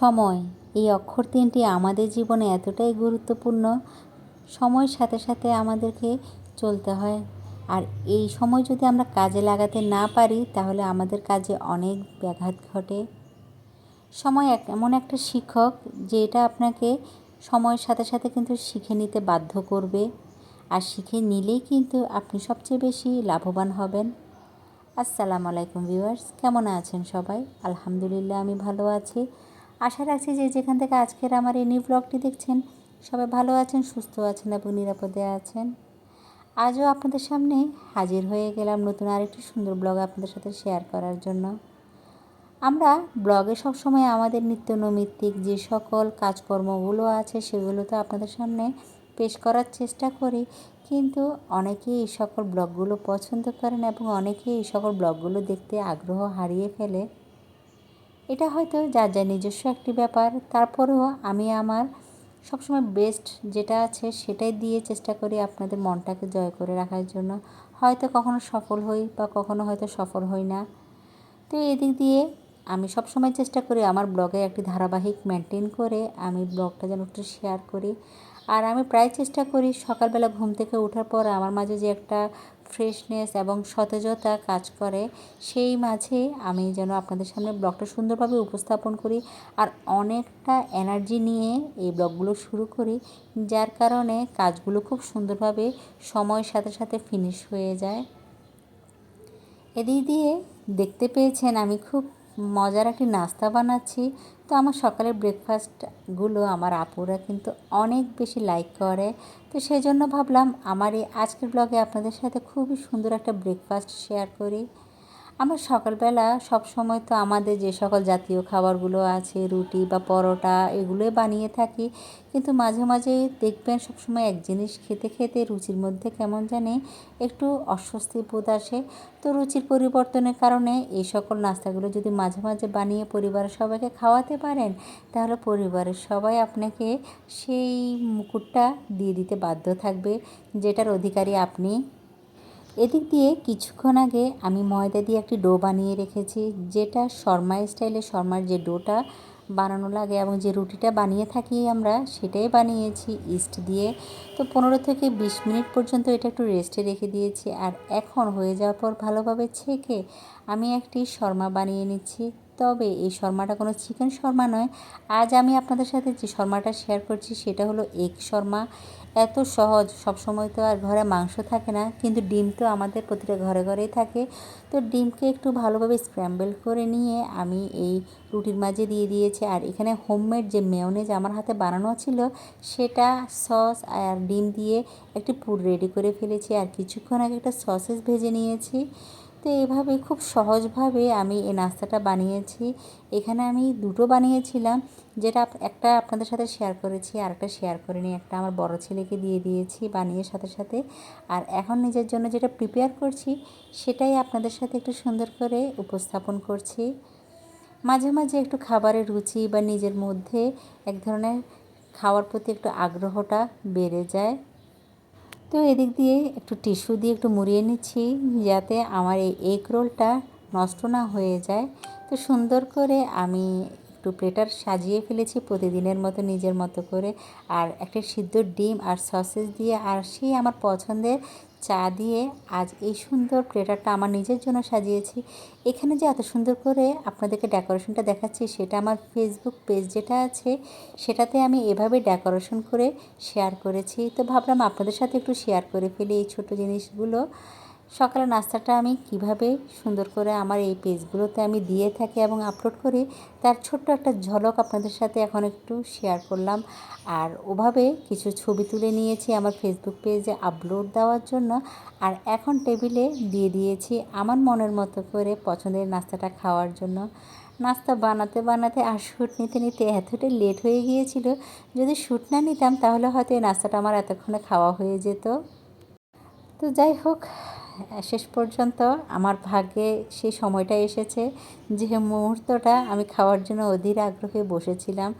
সময়। এই অক্ষর তিনটি আমাদের জীবনে এতটাই গুরুত্বপূর্ণ। সময়ের সাথে সাথে আমাদেরকে চলতে হয়। আর এই সময় যদি আমরা কাজে লাগাতে না পারি, তাহলে আমাদের কাজে অনেক ব্যাঘাত ঘটে। সময় এক, এমন একটা শিক্ষক যে এটা আপনাকে সময়ের সাথে সাথে কিন্তু শিখে নিতে বাধ্য করবে। আর শিখে নিলেই কিন্তু আপনি সবচেয়ে বেশি লাভবান হবেন। আসসালামু আলাইকুম ভিউয়ার্স, কেমন আছেন সবাই? আলহামদুলিল্লাহ, আমি ভালো আছি। আশা রাখছি যে যেখান থেকে আজকের আমার এই নিউ ব্লগটি দেখছেন, সবাই ভালো আছেন, সুস্থ আছেন এবং নিরাপদে আছেন। আজও আপনাদের সামনে হাজির হয়ে গেলাম নতুন আরেকটি সুন্দর ব্লগ আপনাদের সাথে শেয়ার করার জন্য। আমরা ব্লগে সবসময় আমাদের নিত্য নৈমিত্তিক যে সকল কাজকর্মগুলো আছে, সেগুলো তো আপনাদের সামনে পেশ করার চেষ্টা করি। কিন্তু অনেকেই এই সকল ব্লগগুলো পছন্দ করেন এবং অনেকেই এই সকল ব্লগগুলো দেখতে আগ্রহ হারিয়ে ফেলে। এটা হয়তো যার যার নিজস্ব একটি ব্যাপার। তারপরেও আমি আমার সবসময় বেস্ট যেটা আছে সেটাই দিয়ে চেষ্টা করি আপনাদের মনটাকে জয় করে রাখার জন্য। হয়তো কখনো সফল হই বা কখনো হয়তো সফল হই না। তো এদিক দিয়ে আমি সবসময় চেষ্টা করি আমার ব্লগে একটি ধারাবাহিক মেনটেন করে আমি ব্লগটা যেন একটু শেয়ার করি। আর আমি প্রায় চেষ্টা করি সকালবেলা ঘুম থেকে ওঠার পর আমার মাঝে যে একটা ফ্রেশনেস এবং সতেজতা কাজ করে, সেই মাঝে আমি যেন আপনাদের সামনে ব্লগটা সুন্দরভাবে উপস্থাপন করি আর অনেকটা এনার্জি নিয়ে এই ব্লগগুলো শুরু করি, যার কারণে কাজগুলো খুব সুন্দরভাবে সময়ের সাথে সাথে ফিনিশ হয়ে যায়। এদিক দিয়ে দেখতে পেয়েছেন আমি খুব মজার একটি নাস্তা বানাচ্ছি। তো আমার সকালের ব্রেকফাস্টগুলো আমার আপুরা কিন্তু অনেক বেশি লাইক করে। তো সেই জন্য ভাবলাম আমার এই আজকের ব্লগে আপনাদের সাথে খুবই সুন্দর একটা ব্রেকফাস্ট শেয়ার করি। আমরা সকালবেলা সব সময় তো আমাদের যে সকল জাতীয় খাবারগুলো আছে, রুটি বা পরোটা, এগুলোই বানিয়ে থাকি। কিন্তু মাঝে মাঝে দেখবেন সবসময় এক জিনিস খেতে খেতে রুচির মধ্যে কেমন জানে একটু অস্বস্তি বোধ আসে। তো রুচির পরিবর্তনের কারণে এই সকল নাস্তাগুলো যদি মাঝে মাঝে বানিয়ে পরিবারের সবাইকে খাওয়াতে পারেন, তাহলে পরিবারের সবাই আপনাকে সেই মুকুটটা দিয়ে দিতে বাধ্য থাকবে, যেটার অধিকারী আপনি এদিক দিয়ে কিছুক্ষণ আগে আমি ময়দা দিয়ে একটি ডো বানিয়ে রেখেছি, যেটা শর্মা স্টাইলে শর্মার যে ডোটা বানানো লাগে এবং যে রুটিটা বানিয়ে থাকি আমরা, সেটাই বানিয়েছি ইস্ট দিয়ে। তো পনেরো থেকে বিশ মিনিট পর্যন্ত এটা একটু রেস্টে রেখে দিয়েছি, আর এখন হয়ে যাওয়ার পর ভালোভাবে ছেঁকে আমি একটি শর্মা বানিয়ে নিচ্ছি। তবে এই শর্মাটা কোনো চিকেন শর্মা নয়। আজ আমি আপনাদের সাথে যে শর্মাটা শেয়ার করছি সেটা হলো এগ শর্মা। এত সহজ সব সময় তো আর ঘরে মাংস থাকে না, কিন্তু ডিম তো আমাদের প্রতিটা ঘরে ঘরেই থাকে। তো ডিমকে একটু ভালোভাবে স্ক্র্যাম্বল করে নিয়ে আমি এই রুটির মাঝে দিয়ে দিয়েছি। আর এখানে হোমমেড যে মেয়নেজ আমার হাতে বানানো ছিল, সেটা সস আর ডিম দিয়ে একটি পুর রেডি করে ফেলেছি। আর কিছুক্ষণ আগে একটা সসেস ভেজে নিয়েছি। তো এইভাবে খুব সহজভাবে আমি এই নাস্তাটা বানিয়েছি। এখানে আমি দুটো বানিয়েছিলাম, যেটা একটা আপনাদের সাথে শেয়ার করেছি, আর একটা শেয়ার করিনি। একটা আমার বড় ছেলেকে দিয়ে দিয়েছি বানিয়ে সাথে সাথে। আর এখন নিজের জন্য যেটা প্রিপেয়ার করছি, সেটাই আপনাদের সাথে একটু সুন্দর করে উপস্থাপন করছি। মাঝে মাঝে একটু খাবারের রুচি বা নিজের মধ্যে এক ধরনের খাওয়ার প্রতি একটু আগ্রহটা বেড়ে যায়। তো এদিক দিয়ে একটু টিস্যু দিয়ে একটু মুড়িয়ে নিচ্ছি যাতে আমার এই এগ রোলটা নষ্ট না হয়ে যায়। তো সুন্দর করে আমি একটু প্লেটার সাজিয়ে ফেলেছি প্রতিদিনের মতো নিজের মতো করে। আর একটা সিদ্ধ ডিম আর সসেস দিয়ে আর সেই আমার পছন্দের চা দিয়ে আজ এই সুন্দর প্লেটারটা আমার নিজের জন্য সাজিয়েছি। এখানে যে এত সুন্দর করে আপনাদেরকে ডেকোরেশনটা দেখাচ্ছি, সেটা আমার ফেসবুক পেজ যেটা আছে, সেটাতে আমি এভাবে ডেকোরেশন করে শেয়ার করেছি। তো ভাবলাম আপনাদের সাথে একটু শেয়ার করে ফেলি এই ছোটো জিনিসগুলো। সকালে নাস্তাটা আমি কীভাবে সুন্দর করে আমার এই পেজগুলোতে আমি দিয়ে থাকি এবং আপলোড করি, তার ছোট্ট একটা ঝলক আপনাদের সাথে এখন একটু শেয়ার করলাম। আর ওভাবে কিছু ছবি তুলে নিয়েছি আমার ফেসবুক পেজে আপলোড দেওয়ার জন্য। আর এখন টেবিলে দিয়ে দিয়েছি আমার মনের মতো করে পছন্দের নাস্তাটা খাওয়ার জন্য। নাস্তা বানাতে বানাতে আর শ্যুট নিতে নিতে এতটাই লেট হয়ে গিয়েছিল, যদি শ্যুট না নিতাম তাহলে হয়তো এই নাস্তাটা আমার এতক্ষণে খাওয়া হয়ে যেত। তো যাই হোক শেষ পর্যন্ত আমার ভাগ্যে সেই সময়টা এসেছে যে মুহূর্তটা আমি খাওয়ার জন্য অধীর আগ্রহে বসেছিলাম।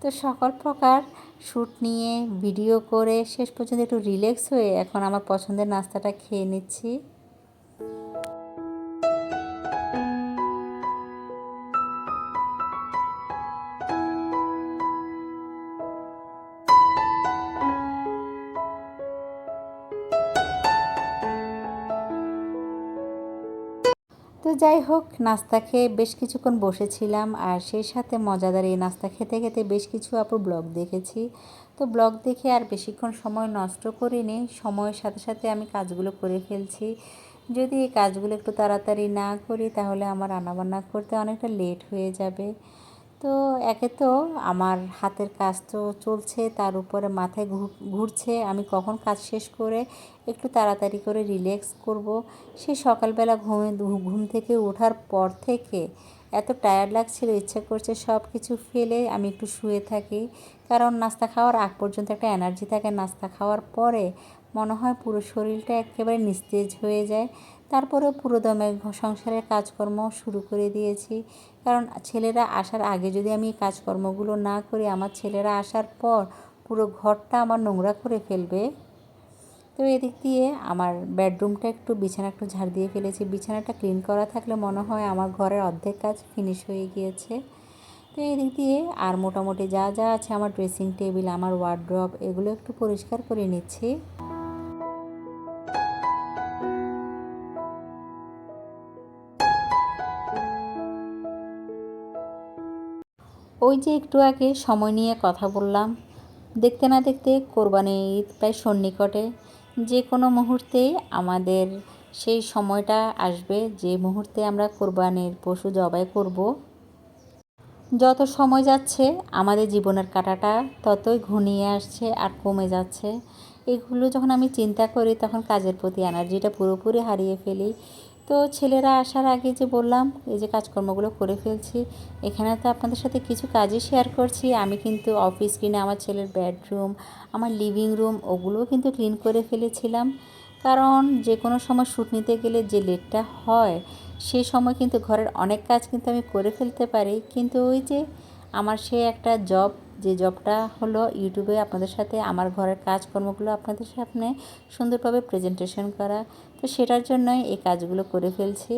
তো সকল প্রকার শ্যুট নিয়ে, ভিডিও করে শেষ পর্যন্ত একটু রিল্যাক্স হয়ে এখন আমার পছন্দের নাস্তাটা খেয়ে নিচ্ছি। তো যাই হোক, নাস্তা খেয়ে বেশ কিছুক্ষণ বসেছিলাম আর সেই সাথে মজাদার এই নাস্তা খেতে খেতে বেশ কিছু আপুর ব্লগ দেখেছি। তো ব্লগ দেখে আর বেশিক্ষণ সময় নষ্ট করিনি, সময়ের সাথে সাথে আমি কাজগুলো করে ফেলছি। যদি এই কাজগুলো একটু তাড়াতাড়ি না করি, তাহলে আমার রান্নাবান্না করতে অনেকটা লেট হয়ে যাবে। তো একে তো আমার হাতের কাজ তো চলছে, তার উপরে মাথায় ঘুরছে। আমি কখন কাজ শেষ করে একটু তাড়াতাড়ি করে রিল্যাক্স করব। সে সকালবেলা ঘুমে ঘুম থেকে ওঠার পর থেকে এত টায়ার্ড লাগছিল, ইচ্ছা করছে সব কিছু ফেলে আমি একটু শুয়ে থাকি। কারণ নাস্তা খাওয়ার আগ পর্যন্ত একটা এনার্জি থাকে। নাস্তা খাওয়ার পরে মনে হয় পুরো শরীরটা একেবারে নিস্তেজ হয়ে যায়। তারপরেও পুরো দমে সংসারের কাজকর্ম শুরু করে দিয়েছি। কারণ ছেলেরা আসার আগে যদি আমি এই কাজকর্মগুলো না করি, আমার ছেলেরা আসার পর পুরো ঘরটা আমার নোংরা করে ফেলবে। তো এদিক দিয়ে আমার বেডরুমটা একটু বিছানা একটু ঝাড় দিয়ে ফেলেছি। বিছানাটা ক্লিন করা থাকলে মনে হয় আমার ঘরের অর্ধেক কাজ ফিনিশ হয়ে গিয়েছে। তো এদিক দিয়ে আর মোটামুটি যা যা আছে, আমার ড্রেসিং টেবিল, আমার ওয়ার্ড্রপ, এগুলো একটু পরিষ্কার করে নিচ্ছি। ওই যে একটু আগে সময় নিয়ে কথা বললাম। দেখতে না দেখতে কোরবানি ঈদ প্রায় সন্নিকটে। যে কোনো মুহূর্তেই আমাদের সেই সময়টা আসবে, যে মুহূর্তে আমরা কোরবানির পশু জবাই করব। যত সময় যাচ্ছে, আমাদের জীবনের কাটাটা ততই ঘনিয়ে আসছে আর কমে যাচ্ছে। এগুলো যখন আমি চিন্তা করি, তখন কাজের প্রতি এনার্জিটা পুরোপুরি হারিয়ে ফেলি। তো ছেলেরা আসার আগে যে বললাম, এই যে কাজকর্মগুলো করে ফেলছি, এখানে তো আপনাদের সাথে কিছু কাজই শেয়ার করছি। আমি কিন্তু অফিস কিনে আমার ছেলের বেডরুম আমার লিভিং রুম ওগুলোও কিন্তু ক্লিন করে ফেলেছিলাম। কারণ যে কোনো সময় শ্যুট নিতে গেলে যে লেটটা হয়, সেই সময় কিন্তু ঘরের অনেক কাজ কিন্তু আমি করে ফেলতে পারি। কিন্তু ওই যে আমার সে একটা জব যে জবটা হলো ইউটিউবে আপনাদের সাথে আমার ঘরের কাজকর্মগুলো আপনাদের সামনে সুন্দরভাবে প্রেজেন্টেশন করা তো সেটার জন্যই এই কাজগুলো করে ফেলছি।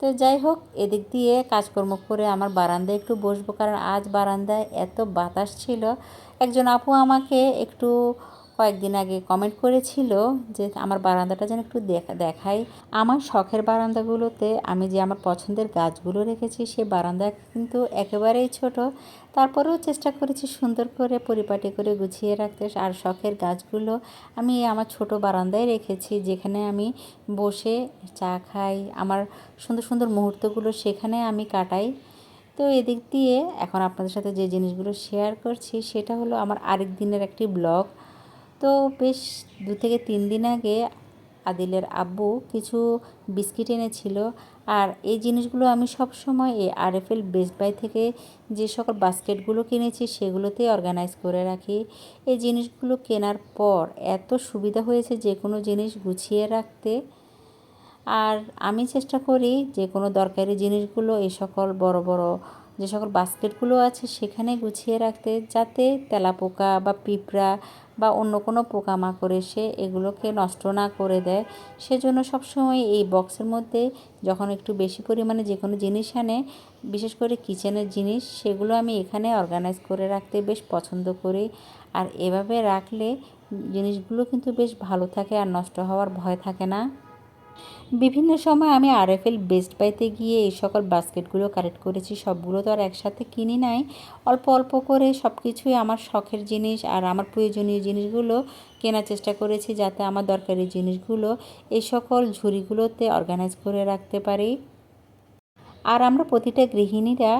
তো যাই হোক, এদিক দিয়ে কাজকর্ম করে আমার বারান্দায় একটু বসবো, কারণ আজ বারান্দায় এত বাতাস ছিল। একজন আপু আমাকে একটু কয়েকদিন আগে কমেন্ট করেছিল যে, আমার বারান্দাটা যেন একটু দেখা, দেখাই। আমার শখের বারান্দাগুলোতে আমি যে আমার পছন্দের গাছগুলো রেখেছি, সে বারান্দা কিন্তু একেবারেই ছোট। তারপরেও চেষ্টা করেছি সুন্দর করে, পরিপাটি করে গুছিয়ে রাখতে। আর শখের গাছগুলো আমি আমার ছোট বারান্দায় রেখেছি, যেখানে আমি বসে চা খাই। আমার সুন্দর সুন্দর মুহূর্তগুলো সেখানে আমি কাটাই। তো এদিক দিয়ে এখন আপনাদের সাথে যে জিনিসগুলো শেয়ার করছি, সেটা হলো আমার আরেক দিনের একটি ব্লগ তো বেশ দু থেকে তিন দিন আগে আদিলের আব্বু কিছু বিস্কিট এনেছিল। আর এই জিনিসগুলো আমি সব সময় এই আরএফএল, বেস্ট বাই থেকে যে সকল বাস্কেটগুলো কিনেছি সেগুলোতেই অর্গানাইজ করে রাখি। এই জিনিসগুলো কেনার পর এত সুবিধা হয়েছে যে কোনো জিনিস গুছিয়ে রাখতে। আর আমি চেষ্টা করি যে কোনো দরকারি জিনিসগুলো, এই সকল বড় বড় যে সকল বাস্কেটগুলো আছে সেখানে গুছিয়ে রাখতে, যাতে তেলাপোকা বা পিঁপড়া বা অন্য কোনো পোকামাকড় এসে এগুলোকে নষ্ট না করে দেয়। সেজন্য সবসময় এই বক্সের মধ্যে যখন একটু বেশি পরিমাণে যে কোনো জিনিস আনে, বিশেষ করে কিচেনের জিনিস, সেগুলো আমি এখানে অর্গানাইজ করে রাখতে বেশ পছন্দ করি। আর এভাবে রাখলে জিনিসগুলো কিন্তু বেশ ভালো থাকে আর নষ্ট হওয়ার ভয় থাকে না। বিভিন্ন সময় আমি আরএফএল বেস্ট বাইতে গিয়ে এই সকল বাস্কেটগুলো কালেক্ট করেছি। সবগুলো তো আর একসাথে কিনি নাই। অল্প অল্প করে সব কিছুই আমার শখের জিনিস আর আমার প্রয়োজনীয় জিনিসগুলো কেনার চেষ্টা করেছি যাতে আমার দরকারি জিনিসগুলো এই সকল ঝুড়িগুলোতে অর্গানাইজ করে রাখতে পারি। আর আমরা প্রতিটা গৃহিণীরা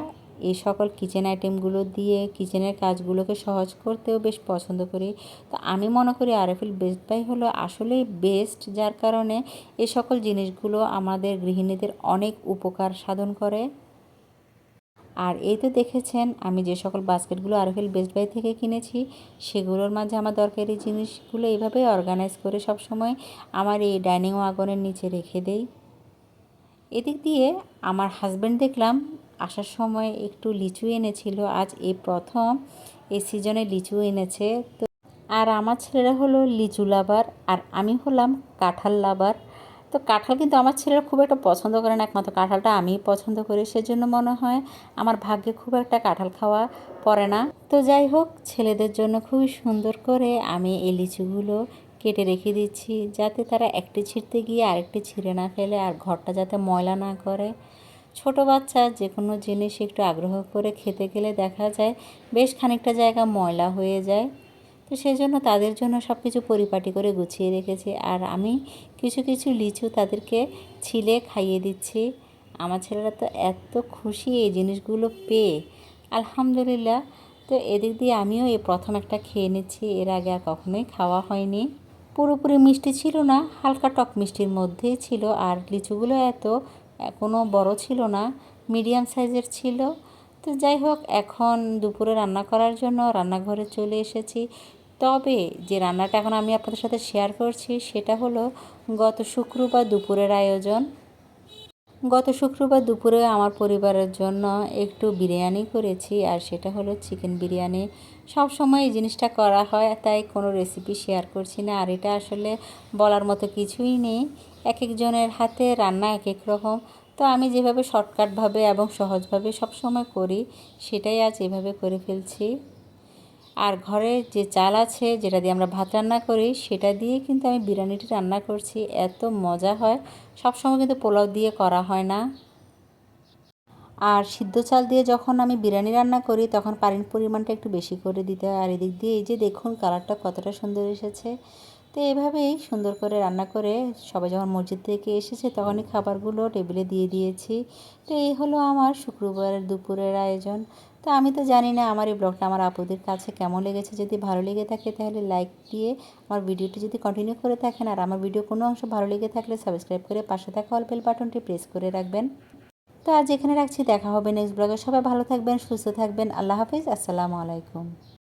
এই সকল কিচেন আইটেমগুলো দিয়ে কিচেনের কাজগুলোকে সহজ করতেও বেশ পছন্দ করি। তো আমি মনে করি আরএফএল বেস্ট বাই হলো আসলেই বেস্ট যার কারণে এই সকল জিনিসগুলো আমাদের গৃহিণীদের অনেক উপকার সাধন করে। আর এই তো দেখেছেন, আমি যে সকল বাস্কেটগুলো আরএফএল বেস্ট বাই থেকে কিনেছি, সেগুলোর মাঝে আমার দরকারি জিনিসগুলো এইভাবে অর্গানাইজ করে সব সময় আমার এই ডাইনিং ওয়াগনের নিচে রেখে দেই। এদিক দিয়ে আমার হাজব্যান্ড দেখলাম আসার সময় একটু লিচু এনেছিল। আজ এই প্রথম, এই সিজনে লিচু এনেছে। তো আর আমার ছেলেরা হলো লিচু লাভার, আর আমি হলাম কাঁঠাল লাভার। তো কাঁঠাল কিন্তু আমার ছেলেরা খুব একটা পছন্দ করে না, একমাত্র কাঁঠালটা আমি পছন্দ করি। সেজন্য মনে হয় আমার ভাগ্যে খুব একটা কাঁঠাল খাওয়া পড়ে না। তো যাই হোক, ছেলেদের জন্য খুবই সুন্দর করে আমি এই লিচুগুলো কেটে রেখে দিচ্ছি, যাতে তারা একটি ছিঁড়তে গিয়ে আরেকটি ছিঁড়ে না ফেলে, আর ঘরটা যাতে ময়লা না করে। ছোট বাচ্চা যে কোনো জিনিস একটু আগ্রহ করে খেতে গেলে দেখা যায় বেশ খানিকটা জায়গা ময়লা হয়ে যায়। তো সেই জন্য তাদের জন্য সব কিছু পরিপাটি করে গুছিয়ে রেখেছি। আর আমি কিছু কিছু লিচু তাদেরকে ছিলে খাইয়ে দিচ্ছি। আমার ছেলেরা তো এত খুশি এই জিনিসগুলো পেয়ে। আলহামদুলিল্লাহ। তো এদিক দিয়ে আমিও এই প্রথম একটা খেয়ে নিচ্ছি। এর আগে আর কখনোই খাওয়া হয়নি। পুরোপুরি মিষ্টি ছিল না, হালকা টক মিষ্টির মধ্যেই ছিল। আর লিচুগুলো এত কোনো বড় ছিল না মিডিয়াম সাইজের ছিল। তো যাই হোক, এখন দুপুরে রান্না করার জন্য রান্নাঘরে চলে এসেছি। তবে যে রান্নাটা এখন আমি আপনাদের সাথে শেয়ার করছি, সেটা হলো গত শুক্রবার দুপুরের আয়োজন। গত শুক্রবার দুপুরে আমার পরিবারের জন্য একটু বিরিয়ানি করেছি, আর সেটা হলো চিকেন বিরিয়ানি। সব সময় এই জিনিসটা করা হয়, তাই কোনো রেসিপি শেয়ার করছি না, আর এটা আসলে বলার মতো কিছুই নেই। এক একজনের হাতে রান্না এক এক রকম। তো আমি যেভাবে শর্টকাটভাবে এবং সহজভাবে সব সময় করি, সেটাই আজ এভাবে করে ফেলছি। আর ঘরে যে চাল আছে, যেটা দিয়ে আমরা ভাত রান্না করি, সেটা দিয়ে কিন্তু আমি বিরিয়ানিটি রান্না করছি। এত মজা হয়। সবসময় কিন্তু পোলাও দিয়ে করা হয় না। আর সিদ্ধ চাল দিয়ে যখন আমি বিরিয়ানি রান্না করি, তখন পানির পরিমাণটা একটু বেশি করে দিতে হয়। আর এদিক দিয়ে এই যে দেখুন, কালারটা কতটা সুন্দর এসেছে। তো এভাবেই সুন্দর করে রান্না করে সবাই যখন মসজিদ থেকে এসেছে তখনই খাবারগুলো টেবিলে দিয়ে দিয়েছি। তো এই হলো আমার শুক্রবারের দুপুরের আয়োজন। তো আমি তো জানি না আমার এই ব্লগটা আমার আপুদের কাছে কেমন লেগেছে। যদি ভালো লেগে থাকে তাহলে লাইক দিয়ে আমার ভিডিওটি যদি কন্টিনিউ করে থাকেন আর আমার ভিডিও কোনো অংশ ভালো লেগে থাকলে সাবস্ক্রাইব করে পাশে থাকা অল বেল বাটনটি প্রেস করে রাখবেন। তো আজ এখানে রাখছি। দেখা হবে নেক্সট ব্লগে সবাই ভালো থাকবেন, সুস্থ থাকবেন। আল্লাহ হাফিজ। আসসালামু আলাইকুম।